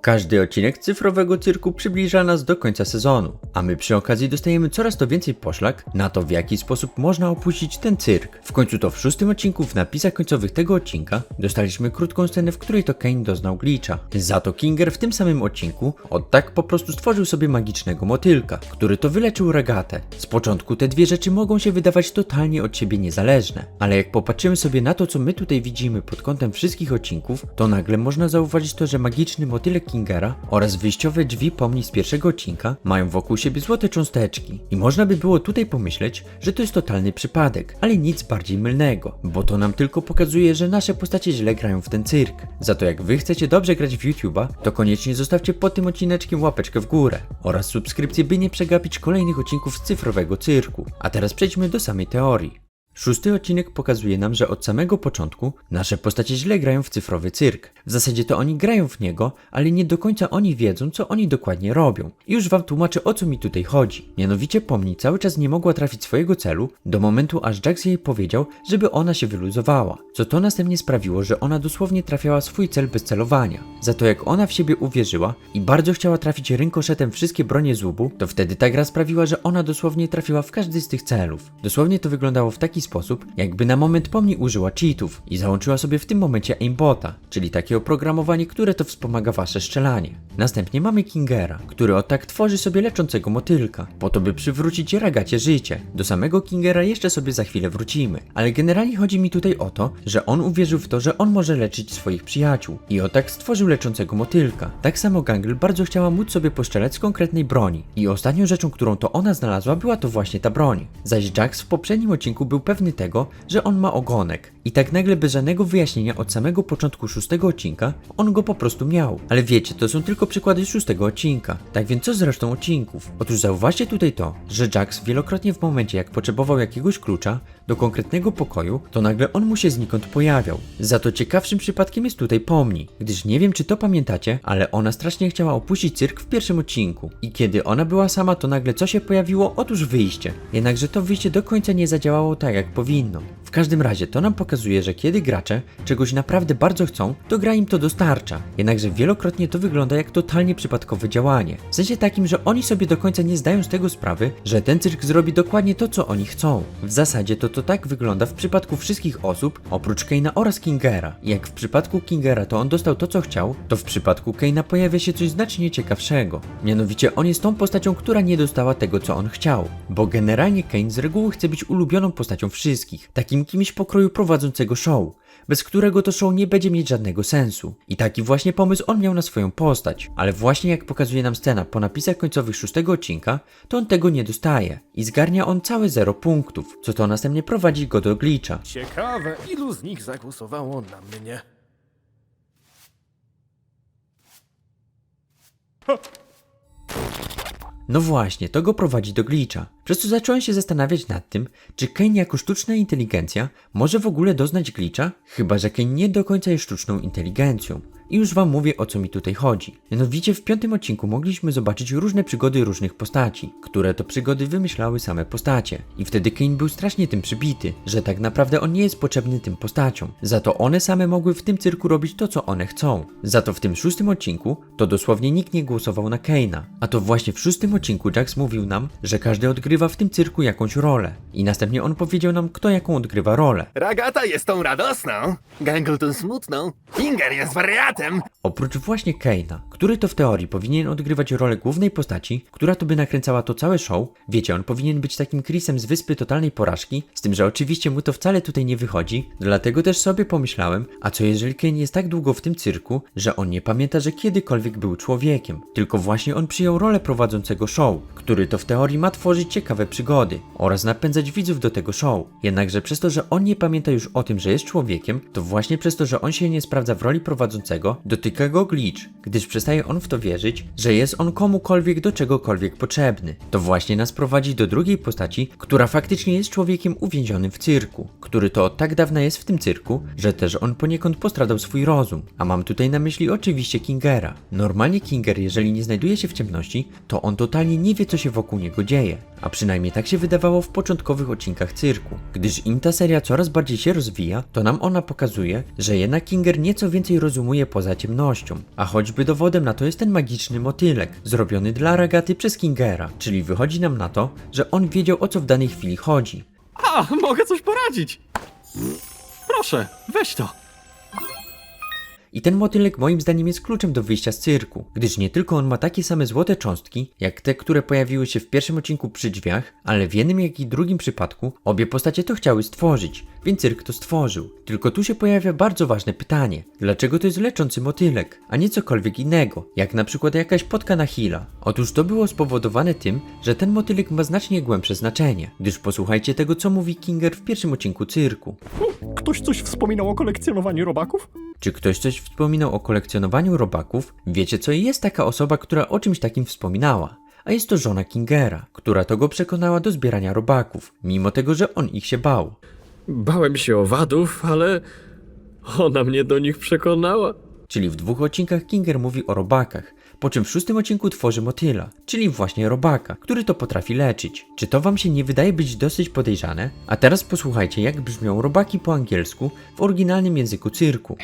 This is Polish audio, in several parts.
Każdy odcinek cyfrowego cyrku przybliża nas do końca sezonu, a my przy okazji dostajemy coraz to więcej poszlak na to, w jaki sposób można opuścić ten cyrk. W końcu to w szóstym odcinku w napisach końcowych tego odcinka dostaliśmy krótką scenę, w której to Kane doznał glitcha. Za to Kinger w tym samym odcinku od tak po prostu stworzył sobie magicznego motylka, który to wyleczył regatę. Z początku te dwie rzeczy mogą się wydawać totalnie od siebie niezależne, ale jak popatrzymy sobie na to, co my tutaj widzimy pod kątem wszystkich odcinków, to nagle można zauważyć to, że magiczny motylek Kingera oraz wyjściowe drzwi pomni z pierwszego odcinka mają wokół siebie złote cząsteczki. I można by było tutaj pomyśleć, że to jest totalny przypadek, ale nic bardziej mylnego, bo to nam tylko pokazuje, że nasze postacie źle grają w ten cyrk. Za to jak wy chcecie dobrze grać w YouTube'a, to koniecznie zostawcie pod tym odcineczkiem łapeczkę w górę oraz subskrypcję, by nie przegapić kolejnych odcinków z cyfrowego cyrku. A teraz przejdźmy do samej teorii. Szósty odcinek pokazuje nam, że od samego początku nasze postacie źle grają w cyfrowy cyrk. W zasadzie to oni grają w niego, ale nie do końca oni wiedzą, co oni dokładnie robią. I już wam tłumaczę, o co mi tutaj chodzi. Mianowicie Pomni cały czas nie mogła trafić swojego celu, do momentu aż Jax jej powiedział, żeby ona się wyluzowała. Co to następnie sprawiło, że ona dosłownie trafiała swój cel bez celowania. Za to jak ona w siebie uwierzyła i bardzo chciała trafić rynkoszetem wszystkie bronie z łubu, to wtedy ta gra sprawiła, że ona dosłownie trafiła w każdy z tych celów. Dosłownie to wyglądało w taki sposób, jakby na moment pomni użyła cheatów i załączyła sobie w tym momencie aimbota, czyli takie oprogramowanie, które to wspomaga wasze strzelanie. Następnie mamy Kingera, który od tak tworzy sobie leczącego motylka, po to by przywrócić ragacie życie. Do samego Kingera jeszcze sobie za chwilę wrócimy, ale generalnie chodzi mi tutaj o to, że on uwierzył w to, że on może leczyć swoich przyjaciół i o tak stworzył leczącego motylka. Tak samo Gangle bardzo chciała móc sobie poszczelać z konkretnej broni i ostatnią rzeczą, którą to ona znalazła była to właśnie ta broń. Zaś Jax w poprzednim odcinku był pewny tego, że on ma ogonek i tak nagle bez żadnego wyjaśnienia od samego początku szóstego odcinka on go po prostu miał. Ale wiecie, to są tylko przykłady szóstego odcinka. Tak więc co z resztą odcinków? Otóż zauważcie tutaj to, że Jax wielokrotnie w momencie jak potrzebował jakiegoś klucza do konkretnego pokoju, to nagle on mu się znikąd pojawiał. Za to ciekawszym przypadkiem jest tutaj Pomni, gdyż nie wiem czy to pamiętacie, ale ona strasznie chciała opuścić cyrk w pierwszym odcinku. I kiedy ona była sama, to nagle co się pojawiło? Otóż wyjście. Jednakże to wyjście do końca nie zadziałało tak як повинно. W każdym razie to nam pokazuje, że kiedy gracze czegoś naprawdę bardzo chcą, to gra im to dostarcza. Jednakże wielokrotnie to wygląda jak totalnie przypadkowe działanie. W sensie takim, że oni sobie do końca nie zdają z tego sprawy, że ten cyrk zrobi dokładnie to, co oni chcą. W zasadzie to to tak wygląda w przypadku wszystkich osób, oprócz Keina oraz Kingera. Jak w przypadku Kingera to on dostał to, co chciał, to w przypadku Keina pojawia się coś znacznie ciekawszego. Mianowicie on jest tą postacią, która nie dostała tego, co on chciał. Bo generalnie Kane z reguły chce być ulubioną postacią wszystkich, takim kimś pokroju prowadzącego show, bez którego to show nie będzie mieć żadnego sensu. I taki właśnie pomysł on miał na swoją postać, ale właśnie jak pokazuje nam scena po napisach końcowych szóstego odcinka, to on tego nie dostaje i zgarnia on całe 0 punktów, co to następnie prowadzi go do glitcha. Ciekawe, ilu z nich zagłosowało na mnie. No właśnie, to go prowadzi do glitcha. Przez co zacząłem się zastanawiać nad tym, czy Kane jako sztuczna inteligencja może w ogóle doznać glitcha, chyba że Kane nie do końca jest sztuczną inteligencją. I już wam mówię o co mi tutaj chodzi. Mianowicie w piątym odcinku mogliśmy zobaczyć różne przygody różnych postaci, które to przygody wymyślały same postacie. I wtedy Kane był strasznie tym przybity, że tak naprawdę on nie jest potrzebny tym postaciom. Za to one same mogły w tym cyrku robić to co one chcą. Za to w tym szóstym odcinku to dosłownie nikt nie głosował na Kane'a. A to właśnie w szóstym odcinku Jax mówił nam, że każdy odgrywa w tym cyrku jakąś rolę. I następnie on powiedział nam kto jaką odgrywa rolę. Ragata jest tą radosną, Gangleton smutną, Inger jest wariatem. Oprócz właśnie Kane'a, który to w teorii powinien odgrywać rolę głównej postaci, która to by nakręcała to całe show, wiecie, on powinien być takim Chrisem z Wyspy Totalnej Porażki, z tym, że oczywiście mu to wcale tutaj nie wychodzi, dlatego też sobie pomyślałem, a co jeżeli Kane jest tak długo w tym cyrku, że on nie pamięta, że kiedykolwiek był człowiekiem, tylko właśnie on przyjął rolę prowadzącego show, który to w teorii ma tworzyć ciekawe przygody oraz napędzać widzów do tego show. Jednakże przez to, że on nie pamięta już o tym, że jest człowiekiem, to właśnie przez to, że on się nie sprawdza w roli prowadzącego, dotyka go glitch, gdyż przestaje on w to wierzyć, że jest on komukolwiek do czegokolwiek potrzebny. To właśnie nas prowadzi do drugiej postaci, która faktycznie jest człowiekiem uwięzionym w cyrku, który to od tak dawna jest w tym cyrku, że też on poniekąd postradał swój rozum. A mam tutaj na myśli oczywiście Kingera. Normalnie Kinger, jeżeli nie znajduje się w ciemności, to on totalnie nie wie, co się wokół niego dzieje. A przynajmniej tak się wydawało w początkowych odcinkach cyrku. Gdyż im ta seria coraz bardziej się rozwija, to nam ona pokazuje, że jednak Kinger nieco więcej rozumuje poza ciemnością. A choćby dowodem na to jest ten magiczny motylek, zrobiony dla Ragaty przez Kingera. Czyli wychodzi nam na to, że on wiedział o co w danej chwili chodzi. A, mogę coś poradzić. Proszę, weź to. I ten motylek moim zdaniem jest kluczem do wyjścia z cyrku, gdyż nie tylko on ma takie same złote cząstki, jak te, które pojawiły się w pierwszym odcinku przy drzwiach, ale w jednym jak i drugim przypadku obie postacie to chciały stworzyć, więc cyrk to stworzył. Tylko tu się pojawia bardzo ważne pytanie, dlaczego to jest leczący motylek, a nie cokolwiek innego, jak na przykład jakaś potka na hila. Otóż to było spowodowane tym, że ten motylek ma znacznie głębsze znaczenie, gdyż posłuchajcie tego co mówi Kinger w pierwszym odcinku cyrku. Ktoś coś wspominał o kolekcjonowaniu robaków? Czy ktoś coś wspominał o kolekcjonowaniu robaków? Wiecie co, jest taka osoba, która o czymś takim wspominała. A jest to żona Kingera, która to go przekonała do zbierania robaków, mimo tego, że on ich się bał. Bałem się owadów, ale ona mnie do nich przekonała. Czyli w dwóch odcinkach Kinger mówi o robakach, po czym w szóstym odcinku tworzy motyla, czyli właśnie robaka, który to potrafi leczyć. Czy to wam się nie wydaje być dosyć podejrzane? A teraz posłuchajcie, jak brzmią robaki po angielsku w oryginalnym języku cyrku.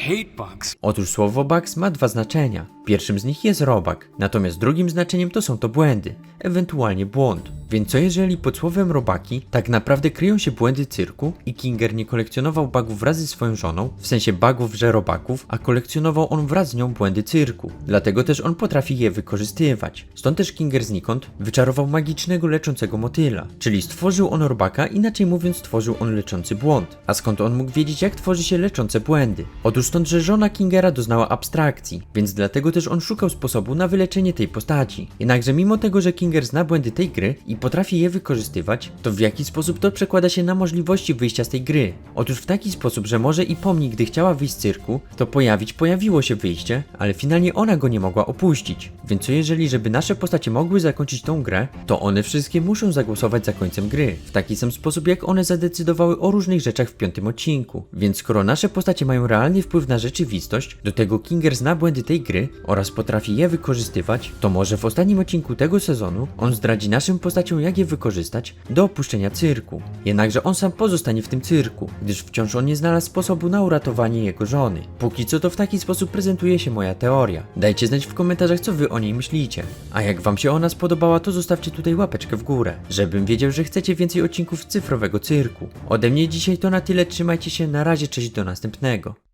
Otóż słowo bugs ma dwa znaczenia. Pierwszym z nich jest robak, natomiast drugim znaczeniem to są to błędy, ewentualnie błąd. Więc co jeżeli pod słowem robaki tak naprawdę kryją się błędy cyrku i Kinger nie kolekcjonował bugów wraz ze swoją żoną, w sensie bugów, że robaków, a kolekcjonował on wraz z nią błędy cyrku. Dlatego też on potrafi je wykorzystywać. Stąd też Kinger znikąd wyczarował magicznego leczącego motyla, czyli stworzył on robaka, inaczej mówiąc stworzył on leczący błąd. A skąd on mógł wiedzieć jak tworzy się leczące błędy? Otóż stąd, że żona Kingera doznała abstrakcji, więc dlatego też on szukał sposobu na wyleczenie tej postaci. Jednakże mimo tego, że Kinger zna błędy tej gry i potrafi je wykorzystywać, to w jaki sposób to przekłada się na możliwości wyjścia z tej gry? Otóż w taki sposób, że może i pomni, gdy chciała wyjść z cyrku, to pojawić pojawiło się wyjście, ale finalnie ona go nie mogła opuścić. Więc co jeżeli, żeby nasze postacie mogły zakończyć tą grę, to one wszystkie muszą zagłosować za końcem gry, w taki sam sposób jak one zadecydowały o różnych rzeczach w piątym odcinku. Więc skoro nasze postacie mają realny wpływ na rzeczywistość, do tego Kinger zna błędy tej gry oraz potrafi je wykorzystywać, to może w ostatnim odcinku tego sezonu on zdradzi naszym postaciom jak je wykorzystać do opuszczenia cyrku. Jednakże on sam pozostanie w tym cyrku, gdyż wciąż on nie znalazł sposobu na uratowanie jego żony. Póki co to w taki sposób prezentuje się moja teoria. Dajcie znać w komentarzach co wy o niej myślicie. A jak wam się ona spodobała to zostawcie tutaj łapeczkę w górę, żebym wiedział, że chcecie więcej odcinków cyfrowego cyrku. Ode mnie dzisiaj to na tyle, trzymajcie się, na razie, cześć do następnego.